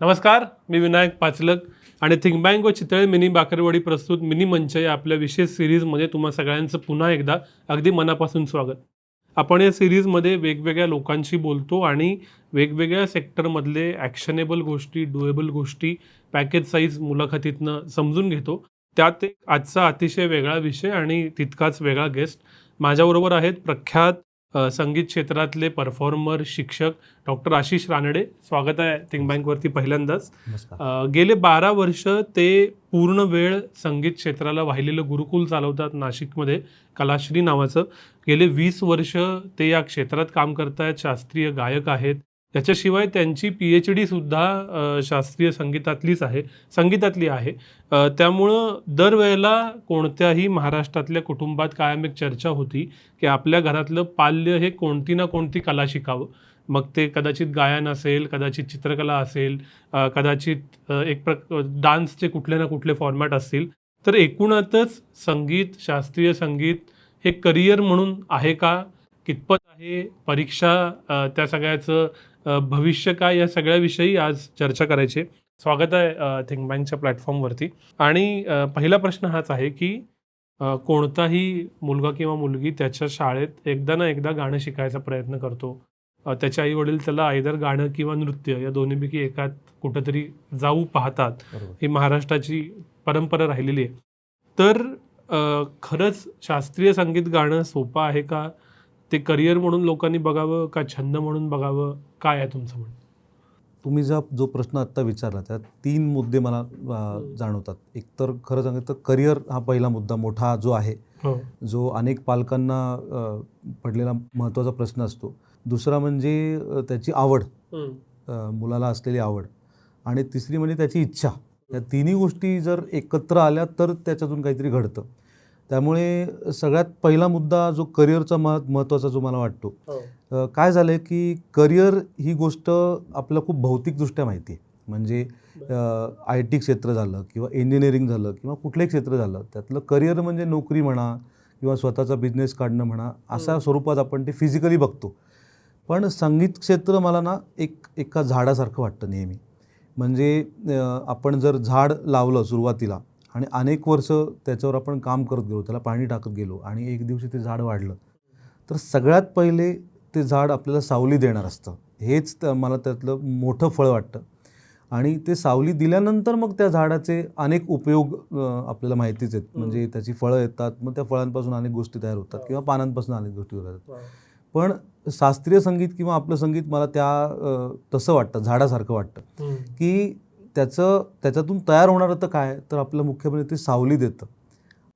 नमस्कार मी विनायक पाचलक आणि think bank व चितळे मिनी बाकरवाडी प्रस्तुत मिनी मंच या आपल्या विशेष सिरीजमध्ये तुम्हा सगळ्यांचं पुन्हा एकदा अगदी मनापासून स्वागत. आपण या सिरीजमध्ये वेगवेगळ्या लोकांशी बोलतो आणि वेगवेगळ्या सेक्टरमधले ॲक्शनेबल गोष्टी डुएबल गोष्टी पॅकेज साईज मुलाखतीतनं समजून घेतो. त्यात एक आजचा अतिशय वेगळा विषय आणि तितकाच वेगळा गेस्ट माझ्याबरोबर आहेत प्रख्यात संगीत क्षेत्रातले परफॉर्मर शिक्षक डॉक्टर आशिष रानडे. स्वागत आहे थिंक बँकवरती पहिल्यांदाच. गेले बारा वर्ष ते पूर्ण वेळ संगीत क्षेत्राला वाहिलेलं गुरुकुल चालवतात नाशिकमध्ये कलाश्री नावाचं. गेले वीस वर्ष ते या क्षेत्रात काम करतायत शास्त्रीय गायक आहेत. त्याच्याशिवाय त्यांची पी एच डीसुद्धा शास्त्रीय संगीतातलीच आहे संगीतातली आहे. त्यामुळं दरवेळेला कोणत्याही महाराष्ट्रातल्या कुटुंबात कायम एक चर्चा होती की आपल्या घरातलं पाल्य हे कोणती ना कोणती कला शिकावं. मग ते कदाचित गायन असेल कदाचित चित्रकला असेल कदाचित एक प्र डान्सचे कुठले ना कुठले फॉर्मॅट असतील. तर एकूणातच संगीत शास्त्रीय संगीत हे करिअर म्हणून आहे का? कितपत आहे परीक्षा त्या सगळ्याचं भविष्य काय या सगळ्याविषयी आज चर्चा करायची. स्वागत आहे थिंक बँकच्या प्लॅटफॉर्मवरती. आणि पहिला प्रश्न हाच आहे की कोणताही मुलगा किंवा मुलगी त्याच्या शाळेत एकदा ना एकदा गाणं शिकायचा प्रयत्न करतो. अ, त्याचे आई वडील त्याला आयदर गाणं किंवा नृत्य या दोन्हीपैकी एकात कुठंतरी जाऊ पाहतात. ही महाराष्ट्राची परंपरा राहिलेली आहे. तर खरंच शास्त्रीय संगीत गाणं सोपं आहे का? ते करिअर म्हणून लोकांनी बघावं का छंद म्हणून बघावं? काय आहे तुमचं म्हणणं? तुम्ही जा जो प्रश्न आत्ता विचारला त्यात तीन मुद्दे मला जाणवतात. एक तर खरं सांगितलं तर करिअर हा पहिला मुद्दा मोठा जो आहे हो. जो अनेक पालकांना पडलेला महत्त्वाचा प्रश्न असतो. दुसरा म्हणजे त्याची आवड. मुलाला असलेली आवड. आणि तिसरी म्हणजे त्याची इच्छा. या तिन्ही गोष्टी जर एकत्र आल्या तर त्याच्यातून काहीतरी घडतं. त्यामुळे सगळ्यात पहिला मुद्दा जो करिअरचा मह महत्त्वाचा जो मला वाटतो अ, काय झालं आहे की करिअर ही गोष्ट आपल्याला खूप भौतिकदृष्ट्या माहिती आहे. म्हणजे आय टी क्षेत्र झालं किंवा इंजिनिअरिंग झालं किंवा कुठलंही क्षेत्र झालं त्यातलं करिअर म्हणजे नोकरी म्हणा किंवा स्वतःचा बिझनेस काढणं म्हणा अशा. स्वरूपात आपण ते फिजिकली बघतो. पण संगीत क्षेत्र मला ना एक एका झाडासारखं वाटतं नेहमी. म्हणजे आपण जर झाड लावलं सुरुवातीला आणि अनेक वर्ष त्याच्यावर आपण काम करत गेलो त्याला पाणी टाकत गेलो आणि एक दिवशी ते झाड वाढलं. तर सगळ्यात पहिले ते झाड आपल्याला सावली देणार असतं. हेच त्या- मला त्यातलं मोठं फळ वाटतं. आणि ते सावली दिल्यानंतर मग त्या झाडाचे अनेक उपयोग आपल्याला माहितीच आहेत. म्हणजे त्याची फळं येतात मग त्या फळांपासून अनेक गोष्टी तयार होतात किंवा पानांपासून अनेक गोष्टी होतात. पण शास्त्रीय संगीत किंवा आपलं संगीत मला त्या तसं वाटतं झाडासारखं वाटतं. की त्याचं त्याच्यातून तयार होणारं तर काय? तर आपलं मुख्यपणे ती सावली देतं.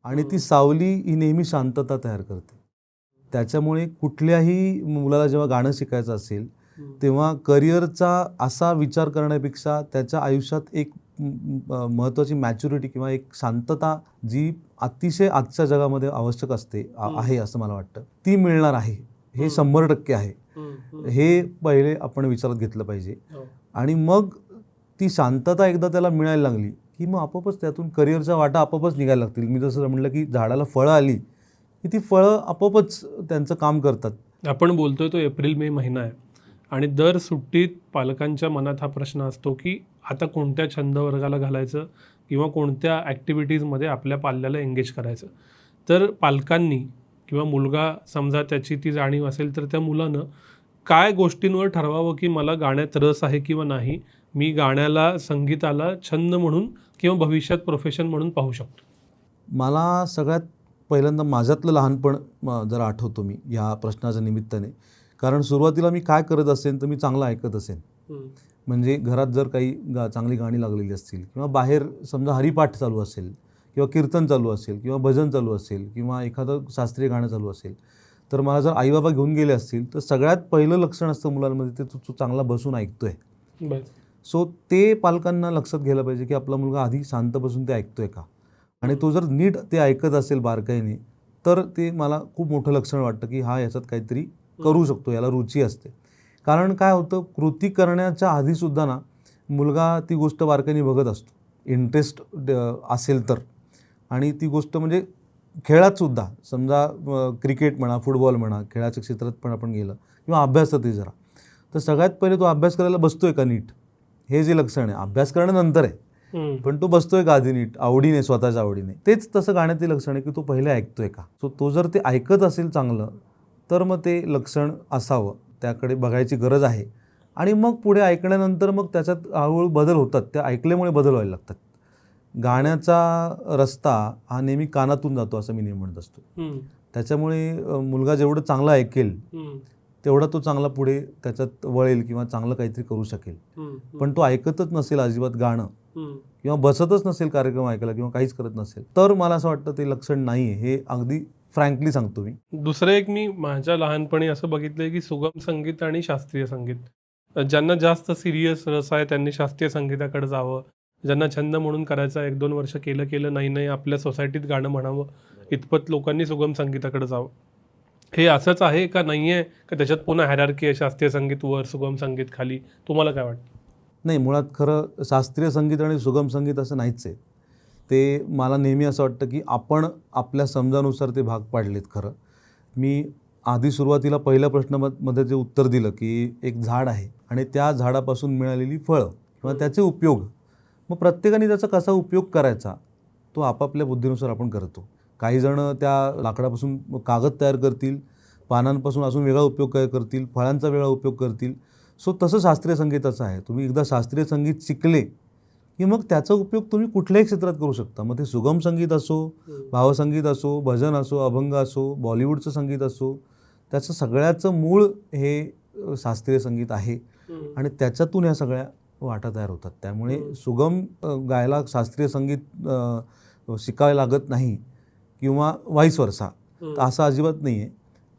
आणि ती. सावली ही नेहमी शांतता तयार करते. त्याच्यामुळे कुठल्याही मुलाला जेव्हा गाणं शिकायचं असेल तेव्हा करिअरचा असा विचार करण्यापेक्षा त्याच्या आयुष्यात एक महत्त्वाची मॅच्युरिटी किंवा एक शांतता जी अतिशय आजच्या जगामध्ये आवश्यक असते. आहे असं मला वाटतं. ती मिळणार आहे. हे. शंभर टक्के आहे. हे पहिले आपण विचारात घेतलं पाहिजे. हो. आणि मग ती शांतता एकदा त्याला मिळायला लागली की मग आपोआपच त्यातून करिअरच्या वाटा आपोआपच निघायला लागतील. मी जसं म्हटलं की झाडाला फळं आली की ती फळं आपोआपच त्यांचं काम करतात. आपण बोलतोय तो एप्रिल मे महिना आहे आणि दर सुट्टीत पालकांच्या मनात हा प्रश्न असतो की आता कोणत्या छंद वर्गाला घालायचं किंवा कोणत्या ॲक्टिव्हिटीजमध्ये आपल्या पाल्याला एंगेज करायचं? तर पालकांनी किंवा मुलगा समजा त्याची ती जाणीव असेल तर त्या मुलानं काय गोष्टींवर ठरवावं की मला गाण्यात रस आहे किंवा नाही? मी गाण्याला संगीताला छंद म्हणून किंवा भविष्यात प्रोफेशन म्हणून पाहू शकतो. मला सगळ्यात पहिल्यांदा माझ्यातलं लहानपण जरा आठवतो मी ह्या प्रश्नाच्या निमित्ताने. कारण सुरुवातीला मी काय करत असेन तर मी चांगलं ऐकत असेन. म्हणजे घरात जर काही गा चांगली गाणी लागलेली असतील किंवा बाहेर समजा हरिपाठ चालू असेल किंवा कीर्तन चालू असेल किंवा भजन चालू असेल किंवा एखादं शास्त्रीय गाणं चालू असेल तर मला जर आईबाबा घेऊन गेले असतील तर सगळ्यात पहिलं लक्षण असतं मुलांमध्ये ते तू तू चांगला बसून ऐकतोय. सो ते पालकांना लक्षात घ्यायला पाहिजे की आपला मुलगा आधी शांत बसून ते ऐकतोय का? आणि तो जर नीट ते ऐकत असेल बारकाईने तर ते मला खूप मोठं लक्षण वाटतं की हा याच्यात काहीतरी करू शकतो याला रुची असते. कारण काय होतं कृती करण्याच्या आधीसुद्धा ना मुलगा ती गोष्ट बारकाईने बघत असतो. इंटरेस्ट असेल तर. आणि ती गोष्ट म्हणजे खेळात सुद्धा समजा क्रिकेट म्हणा फुटबॉल म्हणा खेळाच्या क्षेत्रात पण आपण गेलं किंवा अभ्यासातही जरा. तर सगळ्यात पहिले तो अभ्यास करायला बसतोय का नीट? हे जे लक्षण आहे अभ्यास करणं नंतर आहे. पण तो बसतोय का आधी नीट आवडीने स्वतःच्या आवडीने. तेच तसं गाण्याचे लक्षण आहे की तो पहिले ऐकतोय का? सो तो जर ते ऐकत असेल चांगलं तर मग ते लक्षण असावं. त्याकडे बघायची गरज आहे. आणि मग पुढे ऐकण्यानंतर मग त्याच्यात हळूहळू बदल होतात. त्या ऐकल्यामुळे बदल व्हायला लागतात. गाण्याचा रस्ता हा नेहमी कानातून जातो असं मी नेहमी म्हणत असतो. त्याच्यामुळे मुलगा जेवढं चांगलं ऐकेल. तेवढा तो चांगला पुढे त्याच्यात वळेल किंवा चांगलं काहीतरी करू शकेल. पण तो ऐकतच नसेल अजिबात गाणं. किंवा बसतच नसेल कार्यक्रम ऐकायला किंवा काहीच करत नसेल. तर मला असं वाटतं ते लक्षण नाही हे अगदी फ्रँकली सांगतो मी. दुसरं एक मी माझ्या लहानपणी असं बघितलंय की सुगम संगीत आणि शास्त्रीय संगीत. ज्यांना जास्त सिरियस रस आहे त्यांनी शास्त्रीय संगीताकडे जावं. ज्यांना छंद म्हणून करायचं एक दोन वर्ष केलं केलं नाही नाही आपल्या सोसायटीत गाणं म्हणावं. इतपत लोकांनी सुगम संगीताकडे जावं. हे असंच आहे का नाही आहे? का त्याच्यात पुन्हा हॅरार्की आहे? शास्त्रीय संगीत वर सुगम संगीत खाली? तुम्हाला काय वाटतं? नाही मुळात खरं शास्त्रीय संगीत आणि सुगम संगीत असं नाहीच आहे. ते मला नेहमी असं वाटतं की आपण आपल्या समजानुसार ते भाग पाडलेत खरं. मी आधी सुरुवातीला पहिल्या प्रश्नामध्ये जे उत्तर दिलं की एक झाड आहे आणि त्या झाडापासून मिळालेली फळं किंवा त्याचे उपयोग. मग प्रत्येकाने त्याचा कसा उपयोग करायचा तो आपापल्या बुद्धीनुसार आपण करतो. काही जण त्या लाकडापासून कागद तयार करतील पानांपासून अजून वेगळा उपयोग काय करतील फळांचा वेगळा उपयोग करतील. सो तसं शास्त्रीय संगीताचं आहे. तुम्ही एकदा शास्त्रीय संगीत शिकले की मग त्याचा उपयोग तुम्ही कुठल्याही क्षेत्रात करू शकता. मग ते सुगम संगीत असो भावसंगीत असो भजन असो अभंग असो बॉलिवूडचं संगीत असो त्याचं सगळ्याचं मूळ हे शास्त्रीय संगीत आहे. आणि त्याच्यातून ह्या सगळ्या वाटा तयार होतात. त्यामुळे. सुगम गायला शास्त्रीय संगीत शिकायला लागत नाही. किंवा वाईस वर्षा तर असं अजिबात नाही आहे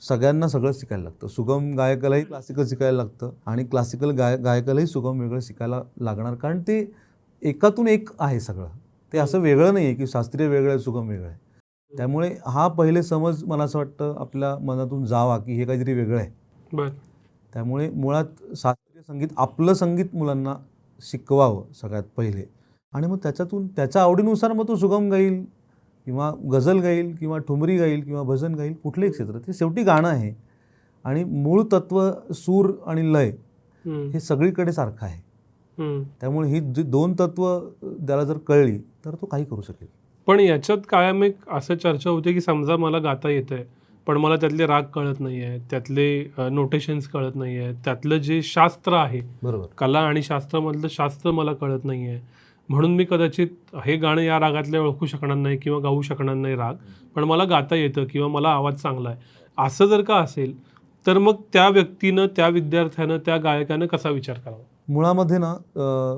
सगळ्यांना सगळं शिकायला लागतं. सुगम गायकालाही क्लासिकल शिकायला लागतं आणि क्लासिकल गाय गायकालाही सुगम वेगळं शिकायला लागणार. कारण ते एकातून एक आहे सगळं. ते असं वेगळं नाही आहे की शास्त्रीय वेगळं आहे सुगम वेगळं आहे. त्यामुळे हा पहिले समज मला असं वाटतं आपल्या मनातून जावा की हे काहीतरी वेगळं आहे. त्यामुळे मुळात शास्त्रीय संगीत आपलं संगीत मुलांना शिकवावं सगळ्यात पहिले. आणि मग त्याच्यातून त्याच्या आवडीनुसार मग तो सुगम गाईल. किंवा गझल गाईल किंवा ठुमरी गाईल किंवा भजन गाईल कुठलंही क्षेत्र ते शेवटी गाणं आहे आणि मूळ तत्व सूर आणि लय. हे सगळीकडे सारखं आहे. त्यामुळे ही जी दोन तत्व त्याला जर कळली तर तो काही करू शकेल पण याच्यात कायम एक असं चर्चा होते की समजा मला गाता येतंय पण मला त्यातले राग कळत नाही आहे त्यातले नोटेशन्स कळत नाही आहे त्यातलं जे शास्त्र आहे बरोबर कला आणि शास्त्रामधलं शास्त्र मला कळत नाही आहे म्हणून मी कदाचित हे गाणं या रागातले ओळखू शकणार नाही किंवा गाऊ शकणार नाही राग पण मला गाता येतं किंवा मला आवाज चांगला आहे. असं जर का असेल तर मग त्या व्यक्तीनं त्या विद्यार्थ्यानं त्या गायकानं कसा विचार करावा? मुळामध्ये ना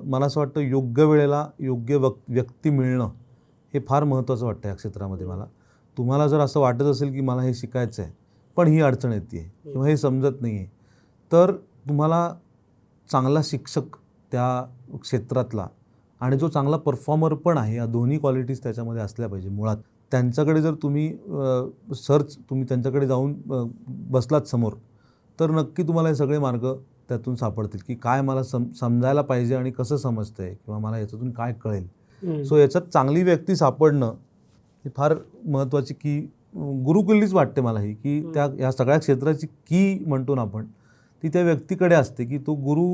मला असं वाटतं योग्य वेळेला योग्य वक व्यक्ती मिळणं हे फार महत्त्वाचं वाटतं या क्षेत्रामध्ये मला. तुम्हाला जर असं वाटत असेल की मला हे शिकायचं आहे पण ही अडचण येते आहे किंवा हे समजत नाही आहे तर तुम्हाला चांगला शिक्षक त्या क्षेत्रातला आणि जो चांगला परफॉर्मर पण आहे या दोन्ही क्वालिटीज त्याच्यामध्ये असल्या पाहिजे मुळात. त्यांच्याकडे जर तुम्ही सर्च तुम्ही त्यांच्याकडे जाऊन बसलात समोर तर नक्की तुम्हाला हे सगळे मार्ग त्यातून सापडतील की काय मला सम समजायला पाहिजे आणि कसं समजतंय किंवा मला याच्यातून काय कळेल. सो याच्यात चांगली व्यक्ती सापडणं ही फार महत्त्वाची की गुरुकिल्लीच वाटते मला ही की त्या या सगळ्या क्षेत्राची की म्हणतो ना आपण ती त्या व्यक्तीकडे असते की तो गुरु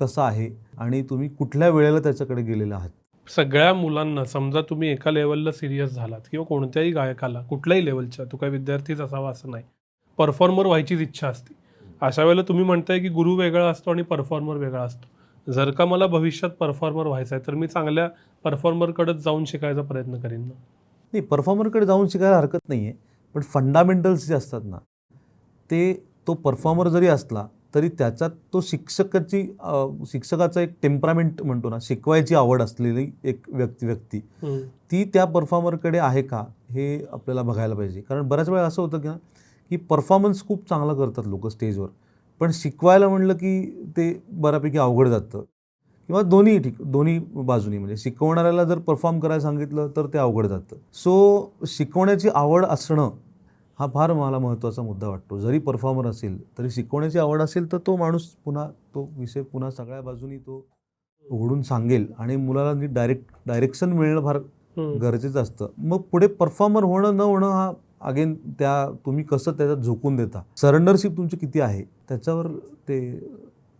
कसा आहे आणि तुम्ही कुठल्या वेळेला त्याच्याकडे गेलेला आहात? सगळ्या मुलांना समजा तुम्ही एका लेवलला सिरियस झालात किंवा कोणत्याही गायकाला कुठल्याही लेवलच्या तो काही विद्यार्थीच असावा असं नाही. परफॉर्मर व्हायचीच इच्छा असते. अशा वेळेला तुम्ही म्हणताय की गुरु वेगळा असतो आणि परफॉर्मर वेगळा असतो. जर का मला भविष्यात परफॉर्मर व्हायचं आहे तर मी चांगल्या परफॉर्मरकडेच जाऊन शिकायचा प्रयत्न करीन ना. नाही परफॉर्मरकडे जाऊन शिकायला हरकत नाही आहे पण फंडामेंटल्स जे असतात ना ते तो परफॉर्मर जरी असला तरी त्याच्यात तो शिक्षकाची शिक्षकाचा एक टेम्परामेंट म्हणतो ना शिकवायची आवड असलेली एक व्यक्ती व्यक्ती. ती त्या परफॉर्मरकडे आहे का हे आपल्याला बघायला पाहिजे. कारण बऱ्याच वेळा असं होतं की ना की परफॉर्मन्स खूप चांगला करतात लोक स्टेजवर. पण शिकवायला म्हणलं की ते बऱ्यापैकी अवघड जातं. किंवा दोन्ही ठीक दोन्ही बाजूनी म्हणजे शिकवणाऱ्याला जर परफॉर्म करायला सांगितलं तर ते अवघड जातं. सो शिकवण्याची आवड असणं हा फार मला महत्त्वाचा मुद्दा वाटतो. जरी परफॉर्मर असेल तरी शिकवण्याची आवड असेल तर तो माणूस पुन्हा तो विषय पुन्हा सगळ्या बाजूनी तो उघडून सांगेल आणि मुलाला नीट डायरेक्ट डायरेक्शन मिळणं फार. गरजेचं असतं. मग पुढे परफॉर्मर होणं न होणं हा अगेन त्या तुम्ही कसं त्याच्यात झोकून देता? सरेंडरशिप तुमची किती आहे? त्याच्यावर ते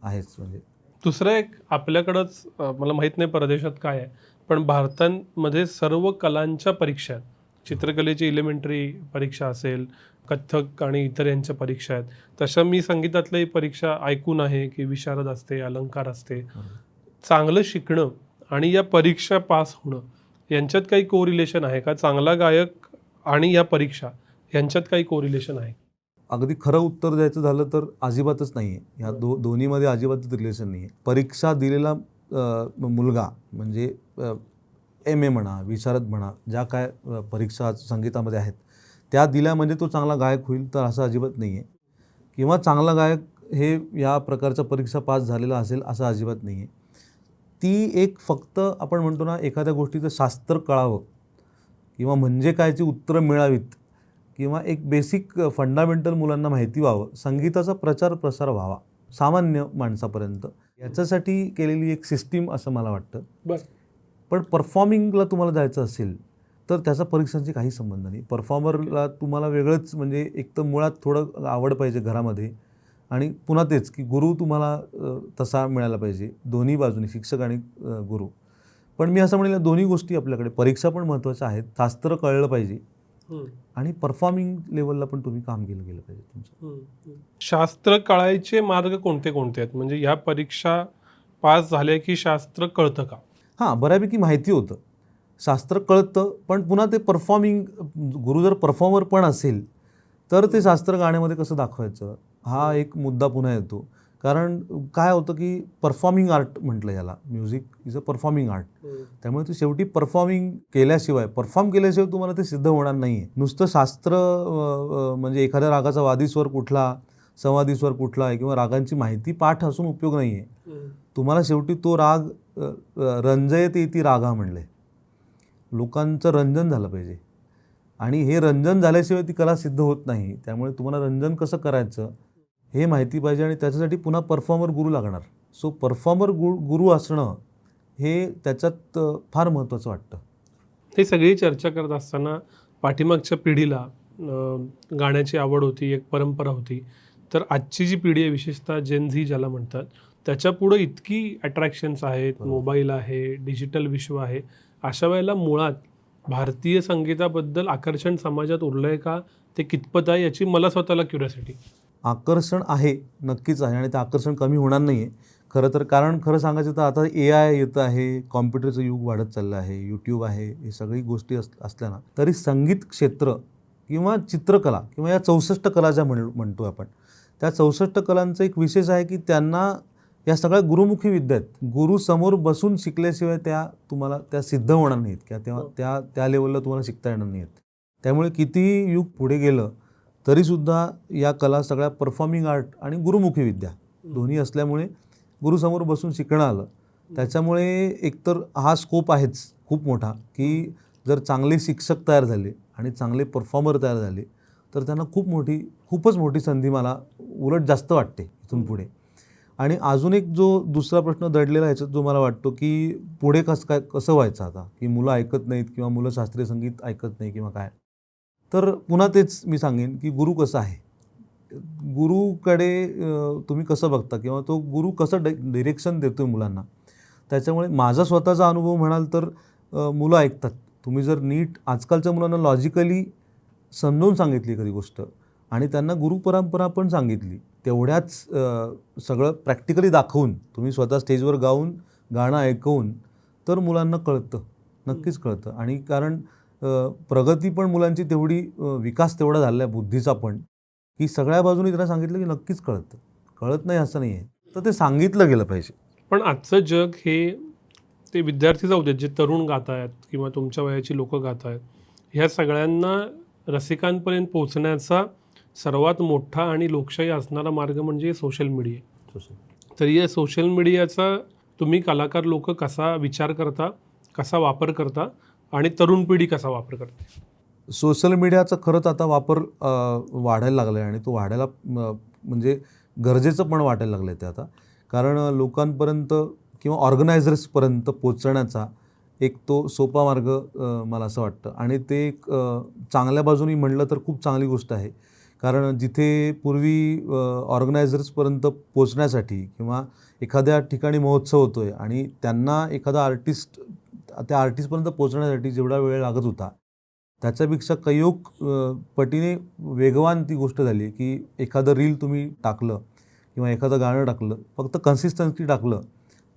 आहेच म्हणजे. दुसरं एक आपल्याकडंच मला माहीत नाही परदेशात काय आहे पण भारतामध्ये सर्व कलांच्या परीक्षा आहेत. चित्रकलेची इलिमेंटरी परीक्षा असेल कथ्थक आणि इतर यांच्या परीक्षा आहेत. तशा मी संगीतातल्याही परीक्षा ऐकून आहे की विशारद असते अलंकार असते. चांगलं शिकणं आणि या परीक्षा पास होणं यांच्यात काही कोरिलेशन आहे का? चांगला गायक आणि या परीक्षा यांच्यात काही कोरिलेशन आहे? अगदी खरं उत्तर द्यायचं झालं तर अजिबातच नाही आहे ह्या दो दोन्हीमध्ये अजिबातच रिलेशन नाही आहे परीक्षा दिलेला मुलगा म्हणजे एम ए म्हणा विशारद म्हणा ज्या काय परीक्षा संगीतामध्ये आहेत त्या दिल्या म्हणजे तो चांगला गायक होईल तर असं अजिबात नाही आहे किंवा चांगला गायक हे या प्रकारच्या परीक्षा पास झालेला असेल असं अजिबात नाही आहे ती एक फक्त आपण म्हणतो ना एखाद्या गोष्टीचं शास्त्र कळावं. किंवा म्हणजे कायची उत्तरं मिळावीत. किंवा एक बेसिक फंडामेंटल मुलांना माहिती व्हावं. संगीताचा प्रचार प्रसार व्हावा. सामान्य माणसापर्यंत. याच्यासाठी केलेली एक सिस्टीम असं मला वाटतं. बरं. पण परफॉर्मिंगला तुम्हाला जायचं असेल तर त्याचा परीक्षांशी काही संबंध नाही. परफॉर्मरला तुम्हाला वेगळंच म्हणजे एक तर मुळात थोडं आवड पाहिजे घरामध्ये आणि पुन्हा तेच की गुरु तुम्हाला तसा मिळाला पाहिजे. दोन्ही बाजूनी शिक्षक आणि गुरु. पण मी असं म्हणेल दोन्ही गोष्टी आपल्याकडे. परीक्षा पण महत्त्वाच्या आहेत. शास्त्र कळलं पाहिजे. आणि परफॉर्मिंग लेवलला पण तुम्ही काम केलं गेलं पाहिजे तुमचं. शास्त्र कळायचे मार्ग कोणते कोणते आहेत? म्हणजे ह्या परीक्षा पास झाल्या की शास्त्र कळतं का? हां बऱ्यापैकी माहिती होतं. शास्त्र कळतं पण पुन्हा ते परफॉर्मिंग गुरु जर परफॉर्मर पण असेल तर ते शास्त्र गाण्यामध्ये कसं दाखवायचं? हा एक मुद्दा पुन्हा येतो. कारण काय होतं की परफॉर्मिंग आर्ट म्हटलं याला. Music is a performing art त्यामुळे ते शेवटी परफॉर्मिंग केल्याशिवाय परफॉर्म केल्याशिवाय तुम्हाला ते सिद्ध होणार नाही आहे नुसतं शास्त्र म्हणजे एखाद्या रागाचा वादीस्वर कुठला संवादीस्वर कुठला आहे किंवा रागांची माहिती पाठ असून उपयोग नाही आहे. तुम्हाला शेवटी तो राग रंजयते ती रागा म्हणले. लोकांचं रंजन झालं पाहिजे. आणि हे रंजन झाल्याशिवाय ती कला सिद्ध होत नाही. त्यामुळे तुम्हाला रंजन कसं करायचं हे माहिती पाहिजे आणि त्याच्यासाठी पुन्हा परफॉर्मर गुरु लागणार. सो परफॉर्मर गु गुरु असणं हे त्याच्यात फार महत्त्वाचं वाटतं. हे सगळी चर्चा करत असताना पाठीमागच्या पिढीला गाण्याची आवड होती एक परंपरा होती. तर आजची जी पिढी आहे विशेषतः जेन झी ज्याला म्हणतात त्याच्या पुढं इतकी अट्रॅक्शन्स आहेत. मोबाईल आहे डिजिटल विश्व आहे. अशा वेळेला मुळात भारतीय संगीताबद्दल आकर्षण समाजात उरलंय का? ते कितपत आहे याची मला स्वतःला क्युरियोसिटी आकर्षण आहे नक्कीच आहे आणि ते आकर्षण कमी होणार नाही आहे खरं तर कारण खरं सांगायचं तर आता ए आय येतं आहे कॉम्प्युटरचं युग वाढत चाललं आहे यूट्यूब आहे हे सगळी गोष्टी अस असल्या ना तरी संगीत क्षेत्र किंवा चित्रकला किंवा या चौसष्ट कला ज्या म्हण म्हणतो आपण त्या चौसष्ट कलांचं एक विशेष आहे की त्यांना या सगळ्या गुरुमुखी विद्या आहेत. गुरु समोर बसून शिकल्याशिवाय त्या तुम्हाला त्या सिद्ध होणार नाहीत किंवा तेव्हा त्या त्या लेवलला तुम्हाला शिकता येणार नाहीत. त्यामुळे कितीही युग पुढे गेलं तरीसुद्धा या कला सगळ्या परफॉर्मिंग आर्ट आणि गुरुमुखी विद्या दोन्ही असल्यामुळे गुरुसमोर बसून शिकणं आलं. त्याच्यामुळे एकतर हा स्कोप आहेच खूप मोठा की जर चांगले शिक्षक तयार झाले आणि चांगले परफॉर्मर तयार झाले तर त्यांना खूप मोठी खूपच मोठी संधी मला उलट जास्त वाटते इथून पुढे. आणि अजून एक जो दुसरा प्रश्न दडलेला आहे याच्यात जो मला वाटतो की पुढे कसं काय कसं व्हायचं आता? की मुलं ऐकत नाहीत किंवा मुलं शास्त्रीय संगीत ऐकत नाही किंवा काय? तर पुन्हा तेच मी सांगेन की गुरु कसं आहे? गुरुकडे तुम्ही कसं बघता? किंवा तो गुरु कसं डे डिरेक्शन देतो आहे मुलांना? त्याच्यामुळे माझा स्वतःचा अनुभव म्हणाल तर मुलं ऐकतात. तुम्ही जर नीट आजकालच्या मुलांना लॉजिकली समजून सांगितली कधी गोष्ट. आणि त्यांना गुरुपरंपरा पण सांगितली. तेवढ्याच सगळं प्रॅक्टिकली दाखवून तुम्ही स्वतः स्टेजवर गाऊन गाणं ऐकवून तर मुलांना कळतं. नक्कीच कळतं. आणि कारण प्रगती पण मुलांची तेवढी विकास तेवढा झाला आहे बुद्धीचा पण. की सगळ्या बाजूनी त्यांना सांगितलं की नक्कीच कळतं. कळत नाही असं नाही आहे तर ते सांगितलं गेलं पाहिजे. पण आजचं जग हे ते विद्यार्थी जाऊ देत जे तरुण गात आहेत किंवा तुमच्या वयाची लोकं गात आहेत ह्या सगळ्यांना रसिकांपर्यंत पोहोचण्याचा सर्वात मोठा आणि लोकशाही असणारा मार्ग म्हणजे सोशल मीडिया तर या सोशल मीडियाचा तुम्ही कलाकार लोक कसा विचार करता कसा वापर करता आणि तरुण पिढी कसा वापर करते? सोशल मीडियाचा खरंच आता वापर वाढायला लागला आहे आणि तो वाढायला म्हणजे गरजेचं पण वाटायला लागलं आहे ते आता. कारण लोकांपर्यंत किंवा ऑर्गनायझर्सपर्यंत पोचण्याचा एक तो सोपा मार्ग मला असं वाटतं. आणि ते एक चांगल्या बाजूनी म्हणलं तर खूप चांगली गोष्ट आहे. कारण जिथे पूर्वी ऑर्गनायझर्सपर्यंत पोचण्यासाठी किंवा एखाद्या ठिकाणी महोत्सव होतो आहे आणि त्यांना एखादा आर्टिस्ट त्या आर्टिस्टपर्यंत पोचण्यासाठी जेवढा वेळ लागत होता त्याच्यापेक्षा कैयोग पटीने वेगवान ती गोष्ट झाली की एखादं रील तुम्ही टाकलं किंवा एखादं गाणं टाकलं फक्त कन्सिस्टन्सी टाकलं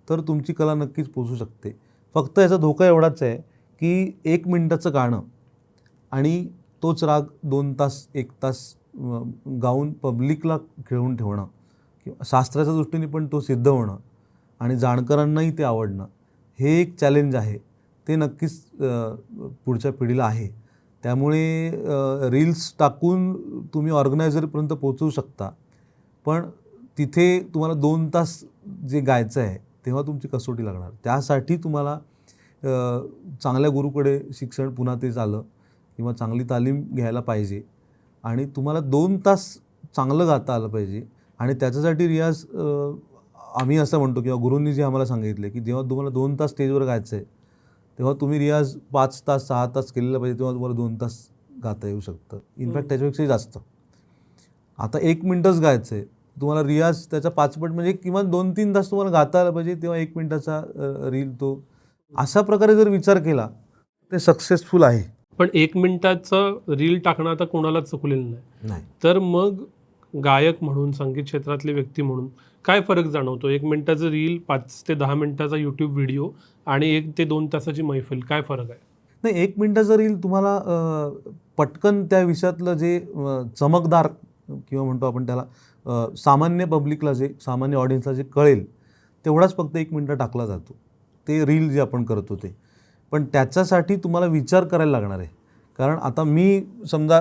तर तुमची कला नक्कीच पोचू शकते. फक्त याचा धोका एवढाच आहे की एक मिनटाचं गाणं आणि तोच राग दोन तास एक तास गाऊन पब्लिकला खेळून ठेवणं किंवा शास्त्राच्या दृष्टीने पण तो सिद्ध होणं आणि जाणकारांनाही ते आवडणं हे एक चॅलेंज आहे. ते नक्कीच पुढच्या पिढीला आहे. त्यामुळे रील्स टाकून तुम्ही ऑर्गनायझरपर्यंत पोचवू शकता. पण तिथे तुम्हाला दोन तास जे गायचं आहे तेव्हा तुमची कसोटी लागणार. त्यासाठी तुम्हाला चांगल्या गुरुकडे शिक्षण पुन्हा ते झालं किंवा चांगली तालीम घ्यायला पाहिजे आणि तुम्हाला दोन तास चांगलं गाता आलं पाहिजे आणि त्याच्यासाठी रियाज आम्ही असं म्हणतो किंवा गुरूंनी जे आम्हाला सांगितले की जेव्हा तुम्हाला दोन तास स्टेजवर गायचं आहे तेव्हा तुम्ही रियाज पाच तास सहा तास केलेला पाहिजे तेव्हा तुम्हाला दोन तास गाता येऊ शकतं. इनफॅक्ट. त्याच्यापेक्षाही जास्त. आता एक मिनटंच गायचं आहे तुम्हाला रियाज त्याचा पाचपट म्हणजे किमान दोन तीन तास तुम्हाला गाता आला पाहिजे तेव्हा एक मिनटाचा रील तो. अशा प्रकारे जर विचार केला ते सक्सेसफुल आहे. पण एक मिनिटाचं रील टाकणं आता कोणाला चुकलेलं नाही. नाही. तर मग गायक म्हणून संगीत क्षेत्रातले व्यक्ती म्हणून काय फरक जाणवतो? एक मिनिटाचं रील पाच ते दहा मिनिटाचा यूट्यूब व्हिडिओ आणि एक ते दोन तासाची मैफिल काय फरक आहे? नाही एक मिनटाचं रील तुम्हाला पटकन त्या विषयातलं जे चमकदार किंवा म्हणतो आपण त्याला सामान्य पब्लिकला जे सामान्य ऑडियन्सला जे कळेल तेवढाच फक्त एक मिनटं टाकला जातो. ते रील जे आपण करतो ते पण त्याच्यासाठी तुम्हाला विचार करायला लागणार आहे. कारण आता मी समजा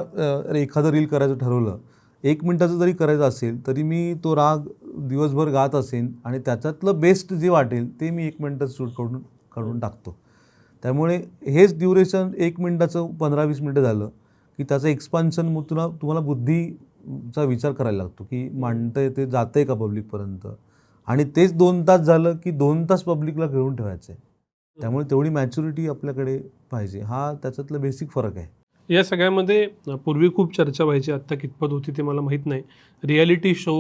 एखादं रील करायचं ठरवलं एक मिनटाचं जरी करायचं असेल तरी मी तो राग दिवसभर गात असेन आणि त्याच्यातलं बेस्ट जे वाटेल ते मी एक मिनटात शूट करून काढून टाकतो. त्यामुळे हेच ड्युरेशन एक मिनटाचं पंधरा वीस मिनटं झालं की त्याचं एक्सपान्शन मग तुला तुम्हाला चा विचार करायला लागतो की मांडतंय ते जातं आहे का पब्लिकपर्यंत आणि तेच दोन तास झालं की दोन तास पब्लिकला घेऊन ठेवायचं आहे त्यामुळे तेवढी मॅच्युरिटी आपल्याकडे पाहिजे. हा त्याच्यातला बेसिक फरक आहे. या सगळ्यामध्ये पूर्वी खूप चर्चा व्हायची आत्ता कितपत होती ते मला माहीत नाही. रियालिटी शो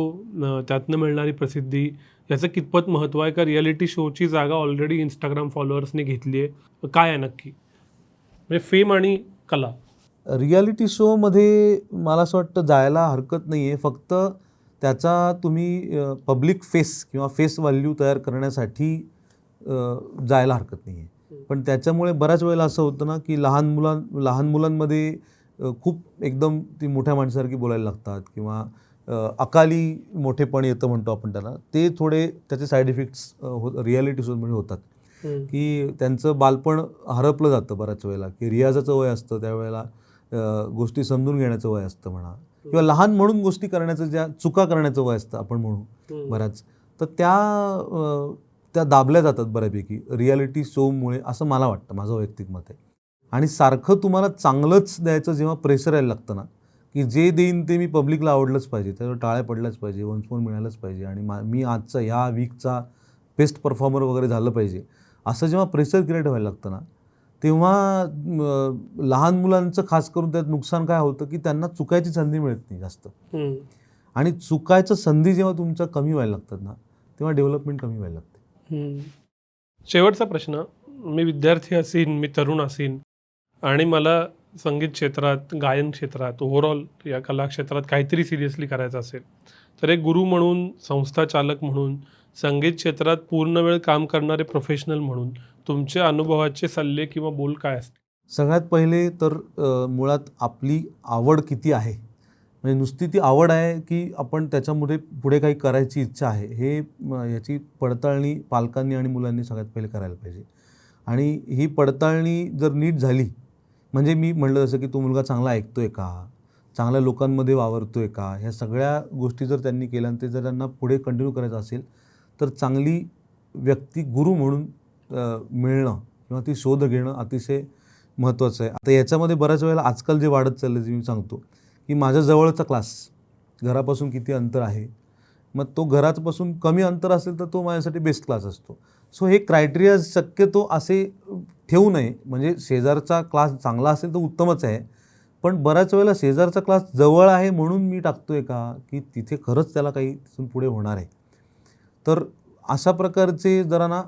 त्यातनं मिळणारी प्रसिद्धी याचं कितपत महत्त्व आहे? का रियालिटी शोची जागा ऑलरेडी इंस्टाग्राम फॉलोअर्सने घेतली आहे काय आहे नक्की? म्हणजे फेम आणि कला. रियालिटी शोमध्ये मला असं वाटतं जायला हरकत नाही आहे फक्त त्याचा तुम्ही पब्लिक फेस किंवा फेस व्हॅल्यू तयार करण्यासाठी जायला हरकत नाही आहे पण त्याच्यामुळे बऱ्याच वेळेला असं होतं ना की लहान मुलां लहान मुलांमध्ये खूप एकदम ती मोठ्या माणसासारखी बोलायला लागतात किंवा अकाली मोठेपण येतं म्हणतो आपण त्याला. ते थोडे त्याचे साईड इफेक्ट्स हो रियालिटी शोमध्ये होतात. की त्यांचं बालपण हरपलं जातं बऱ्याच वेळेला. की रियाजाचं वय असतं त्यावेळेला. गोष्टी समजून घेण्याचं वय असतं म्हणा. किंवा लहान म्हणून गोष्टी करण्याचं ज्या चुका करण्याचं वय असतं आपण म्हणू बऱ्याच. तर त्या त्या दाबल्या जातात बऱ्यापैकी. रियालिटी शोमुळे असं मला वाटतं माझं वैयक्तिक मत आहे. आणि सारखं तुम्हाला चांगलंच द्यायचं जेव्हा प्रेशर यायला लागतं ना की जे देईन ते मी पब्लिकला आवडलंच पाहिजे त्याच्यावर टाळ्या पडल्याच पाहिजे वंशमोन मिळालंच पाहिजे आणि मा मी आजचा ह्या वीकचा बेस्ट परफॉर्मर वगैरे झालं पाहिजे. असं जेव्हा प्रेशर क्रिएट व्हायला लागतं ना तेव्हा लहान मुलांचं खास करून त्यात नुकसान काय होतं की त्यांना चुकायची संधी मिळत नाही जास्त. आणि चुकायचं संधी जेव्हा तुमच्या कमी व्हायला लागतात ना तेव्हा डेव्हलपमेंट कमी व्हायला लागते. शेवटचा प्रश्न मी विद्यार्थी असीन मी तरुण असीन आणि मला संगीत क्षेत्रात गायन क्षेत्रात ओव्हरऑल या कला क्षेत्रात काहीतरी सिरियसली करायचं असेल तर एक गुरु म्हणून संस्था चालक म्हणून संगीत क्षेत्रात पूर्ण वेळ काम करणारे प्रोफेशनल म्हणून तुमच्या अनुभवाचे सल्ले किंवा बोल काय असतील? सगळ्यात पहिले तर अ, मुळात आपली आवड किती आहे? म्हणजे नुसती ती आवड आहे की आपण त्याच्यामध्ये पुढे काही करायची इच्छा आहे हे म, याची पडताळणी पालकांनी आणि मुलांनी सगळ्यात पहिले करायला पाहिजे. आणि ही पडताळणी जर नीट झाली म्हणजे मी म्हणलं जसं की तो मुलगा चांगला ऐकतो आहे का? चांगल्या लोकांमध्ये वावरतो आहे का? ह्या सगळ्या गोष्टी जर त्यांनी केल्या आणि ते जर त्यांना पुढे कंटिन्यू करायचं असेल तर चांगली व्यक्ती गुरु म्हणून मिळणं किंवा ती शोध घेणं अतिशय महत्त्वाचं आहे. आता याच्यामध्ये बऱ्याच वेळेला आजकाल जे वाढत चाललं जे मी सांगतो की माझ्या जवळचा क्लास घरापासून किती अंतर आहे? मग तो घरापासून कमी अंतर असेल तर तो माझ्यासाठी बेस्ट क्लास असतो. सो हे क्रायटेरिया शक्यतो असे ठेवू नये. म्हणजे शेजारचा क्लास चांगला असेल तर उत्तमच आहे. पण बऱ्याच वेळेला शेजारचा क्लास जवळ आहे म्हणून मी टाकतो आहे का? की तिथे खरंच त्याला काही तिथून पुढे होणार आहे. तर अशा प्रकारचे जरा ना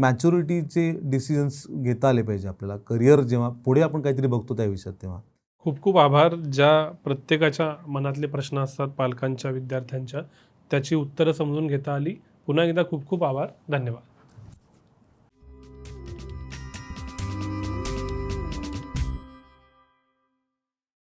मॅच्युरिटीचे डिसिजन्स घेता आले पाहिजे आपल्याला. करिअर जेव्हा पुढे आपण काहीतरी बघतो त्या विषयात तेव्हा. खूप खूप आभार. ज्या प्रत्येकाच्या मनातले प्रश्न असतात पालकांच्या विद्यार्थ्यांच्या त्याची उत्तरं समजून घेता आली. पुन्हा एकदा खूप खूप आभार. धन्यवाद.